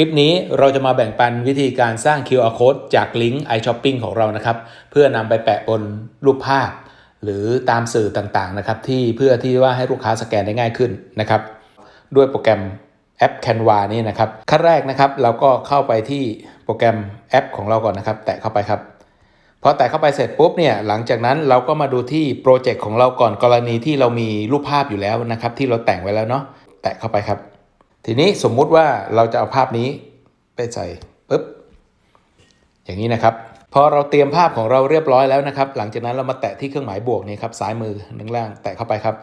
ลิปนี้เราจะมาแบ่งปันวิธีการสร้าง QR code จากลิงก์ iShopping ของเรานะครับ เพื่อนำไปแปะบนรูปภาพ หรือตามสื่อต่างๆนะครับที่เพื่อที่ว่าให้ลูกค้าสแกนได้ง่ายขึ้นนะครับด้วยโปรแกรมแอป Canva นี่นะครับขั้นแรกนะครับเราก็เข้าไปที่โปรแกรมแอป ของเราก่อนนะครับ แตะเข้าไปครับพอแตะเข้าไปเสร็จปุ๊บเนี่ยหลังจากนั้นเราก็มาดูที่โปรเจกต์ของเราก่อนกรณีที่เรามีรูปภาพอยู่แล้วนะครับที่เราแต่งไว้แล้วเนาะแตะเข้าไปครับ ทีนี้สมมุติว่าเราจะเอาภาพนี้ไปใส่ปุ๊บอย่างนี้นะครับ พอเราเตรียมภาพของเราเรียบร้อยแล้วนะครับ หลังจากนั้นเรามาแตะที่เครื่องหมายบวกนี่ครับซ้ายมือด้านล่าง แตะเข้าไปครับ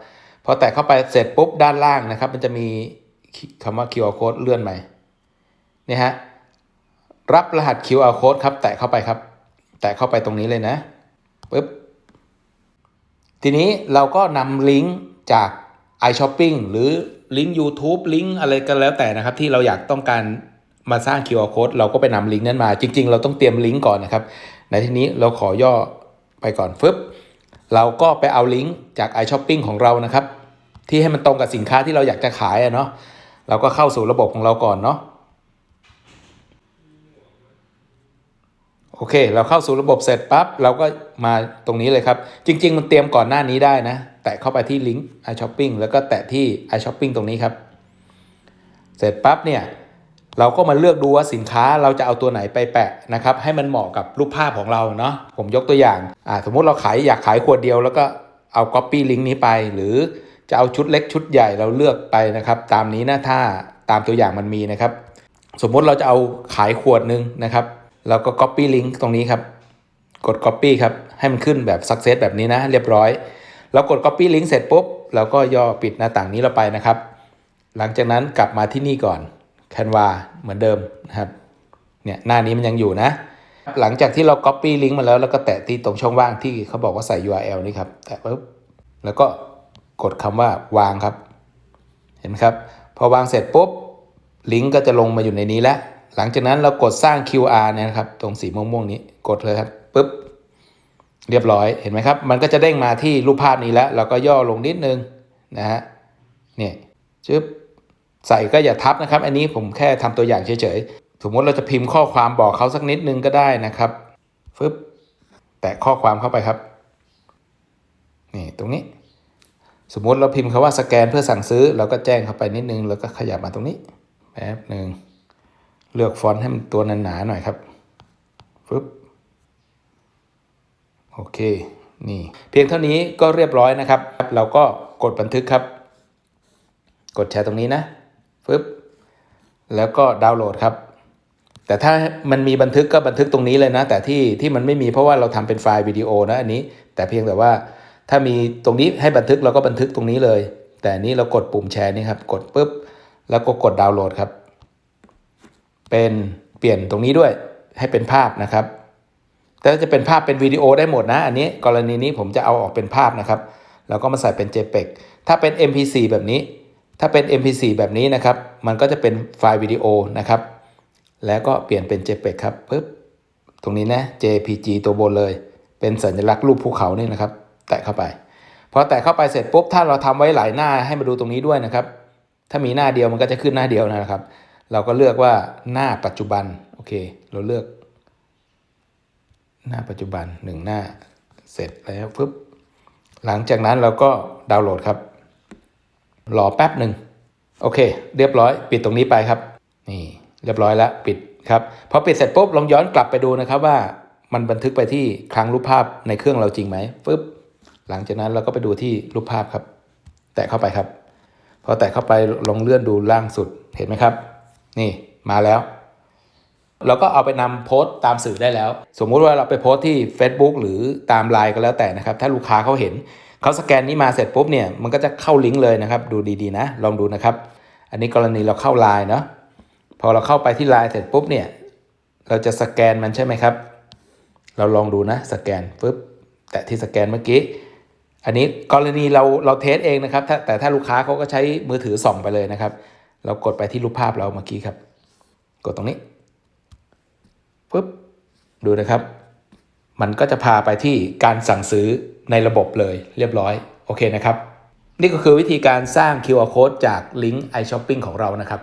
พอแตะเข้าไปเสร็จปุ๊บด้านล่างนะครับ มันจะมีคำว่า QR code เลื่อนใหมนี่ฮะรับรหัส QR code ครับ แตะเข้าไปครับ แตะเข้าไปตรงนี้เลยนะปุ๊บทีนี้เราก็นำลิงก์จาก iShopping หรือ ลิงก์ YouTube ลิงก์อะไรก็แล้วแต่นะครับ ที่เราอยากต้องการมาสร้าง QR code เราก็ไปนำลิงก์นั้นมา จริง ๆ เราต้องเตรียมลิงก์ก่อนนะครับ ในที่นี้เราขอย่อไปก่อนฟึบเราก็ไปเอาลิงก์จาก iShopping ของเรานะครับ ที่ให้มันตรงกับสินค้าที่เราอยากจะขายอะเนาะเราก็เข้าสู่ระบบของเราก่อนเนาะโอเค เราเข้าสู่ระบบเสร็จปั๊บเราก็มาตรงนี้เลยครับ จริง ๆ มันเตรียมก่อนหน้านี้ได้นะ ตะเข้าไปที่ลิงก์ iShopping แล้วก็แตะที่ iShopping ตรงนี้ครับ เสร็จปั๊บเนี่ยเราก็มาเลือกดูว่าสินค้าเราจะเอาตัวไหนไปแปะนะครับ ให้มันเหมาะกับรูปภาพของเราเนาะผมยกตัวอย่างอ่าสมมุติเราขายอยากขายขวดเดียวแล้วก็เอา Copy ลิงก์นี้ไป หรือจะเอาชุดเล็กชุดใหญ่เราเลือกไปนะครับ ตามนี้นะถ้าตามตัวอย่างมันมีนะครับ สมมุติเราจะเอาขายขวดหนึ่งนะครับเราก็ Copy Link ตรงนี้ครับ กด Copy ครับให้มันขึ้นแบบ Success แบบนี้นะ เรียบร้อย เรากด Copy Link เสร็จปุ๊บเราก็ย่อปิดหน้าต่างนี้เราไปนะครับ หลังจากนั้นกลับมาที่นี่ก่อน Canva เหมือนเดิมนะครับเนี่ยหน้านี้มันยังอยู่นะ หลังจากที่เรา Copy Link มาแล้วแล้วก็แตะที่ตรงช่องว่างที่เขาบอกว่าใส่ URL นี่ครับแตะปุ๊บแล้วก็กดคำว่าวางครับ เห็นไหมครับ พอวางเสร็จปุ๊บลิงก์ก็จะลงมาอยู่ในนี้แล้ว หลังจากนั้นเรากดสร้าง QR เนี่ยนะครับ ตรงสีม่วงๆนี้กดเลยครับ เรียบร้อยเห็นไหมครับ มันก็จะเด้งมาที่รูปภาพนี้แล้ว เราก็ย่อลงนิดนึงนะฮะเนี่ยชึบใส่ก็อย่าทับนะครับ อันนี้ผมแค่ทำตัวอย่างเฉยๆสมมติเราจะพิมพ์ข้อความบอกเขาสักนิดนึงก็ได้นะครับฟึบแตะข้อความเข้าไปครับนี่ตรงนี้ สมมติเราพิมพ์คาว่าสแกนเพื่อสั่งซื้อเราก็แจ้งเข้าไปนิดนึง แล้วก็ขยับมาตรงนี้แป๊บหนึ่งเลือกฟอนต์ให้มันตัวหนาๆหน่อยครับฟึบ โอเค นี่ เพียงเท่านี้ก็เรียบร้อยนะครับ เราก็กดบันทึกครับ กดแชร์ตรงนี้นะฟึบแล้วก็ดาวน์โหลดครับ แต่ถ้ามันมีบันทึกก็บันทึกตรงนี้เลยนะ แต่ที่ที่มันไม่มีเพราะว่าเราทำเป็นไฟล์วิดีโอนะอันนี้ แต่เพียงแต่ว่าถ้ามีตรงนี้ให้บันทึกเราก็บันทึกตรงนี้เลย แต่นนี้เรากดปุ่มแชร์นี่ครับ กดปุ๊บ แล้วก็กดดาวน์โหลดครับ เป็นเปลี่ยนตรงนี้ด้วยให้เป็นภาพนะครับ แต่จะเป็นภาพเป็นวิดีโอได้หมดนะ อันนี้กรณีนี้ผมจะเอาออกเป็นภาพนะครับ แล้วก็มาใส่เป็น JPEG ถ้าเป็น MP4 แบบนี้ ถ้าเป็น MP4 แบบนี้นะครับ มันก็จะเป็นไฟล์วิดีโอนะครับ แล้วก็เปลี่ยนเป็น JPEG ครับปึ๊บตรงนี้นะ JPG ตัวบนเลย เป็นสัญลักษณ์รูปภูเขานี่นะครับ แตะเข้าไปพอแตะเข้าไปเสร็จปุ๊บถ้าเราทำไว้หลายหน้าให้มาดูตรงนี้ด้วยนะครับ ถ้ามีหน้าเดียวมันก็จะขึ้นหน้าเดียวนะครับ เราก็เลือกว่าหน้าปัจจุบันโอเค เราเลือก หน้าปัจจุบันหนึ่งหน้าเสร็จแล้วปึ๊บหลังจากนั้นเราก็ดาวน์โหลดครับรอแป๊บหนึ่งโอเค เรียบร้อย ปิดตรงนี้ไปครับ นี่ เรียบร้อยแล้วปิดครับพอปิดเสร็จปุ๊บลองย้อนกลับไปดูนะครับว่ามันบันทึกไปที่คลังรูปภาพในเครื่องเราจริงไหมปึ๊บหลังจากนั้นเราก็ไปดูที่รูปภาพครับ แตะเข้าไปครับ พอแตะเข้าไปลองเลื่อนดูล่างสุดเห็นไหมครับ นี่มาแล้ว เราก็เอาไปนำโพสต์ตามสื่อได้แล้ว สมมุติว่าเราไปโพสต์ที่ Facebook หรือตามไลน์ก็แล้วแต่นะครับ ถ้าลูกค้าเขาเห็น เขาสแกนนี้มาเสร็จปุ๊บเนี่ย มันก็จะเข้าลิงก์เลยนะครับ ดูดีๆนะ ลองดูนะครับ อันนี้กรณีเราเข้าไลน์เนาะ พอเราเข้าไปที่ไลน์เสร็จปุ๊บเนี่ย เราจะสแกนมันใช่ไหมครับ เราลองดูนะ สแกนปุ๊บ แตะที่สแกนเมื่อกี้ อันนี้กรณีเราเราเทสเองนะครับ แต่ถ้าลูกค้าเขาก็ใช้มือถือส่องไปเลยนะครับ เรากดไปที่รูปภาพเราเมื่อกี้ครับ กดตรงนี้ ปุ๊บดูนะครับ มันก็จะพาไปที่การสั่งซื้อในระบบเลยเรียบร้อย โอเคนะครับ นี่ก็คือวิธีการสร้าง QR code จากลิงก์ iShopping ของเรานะครับ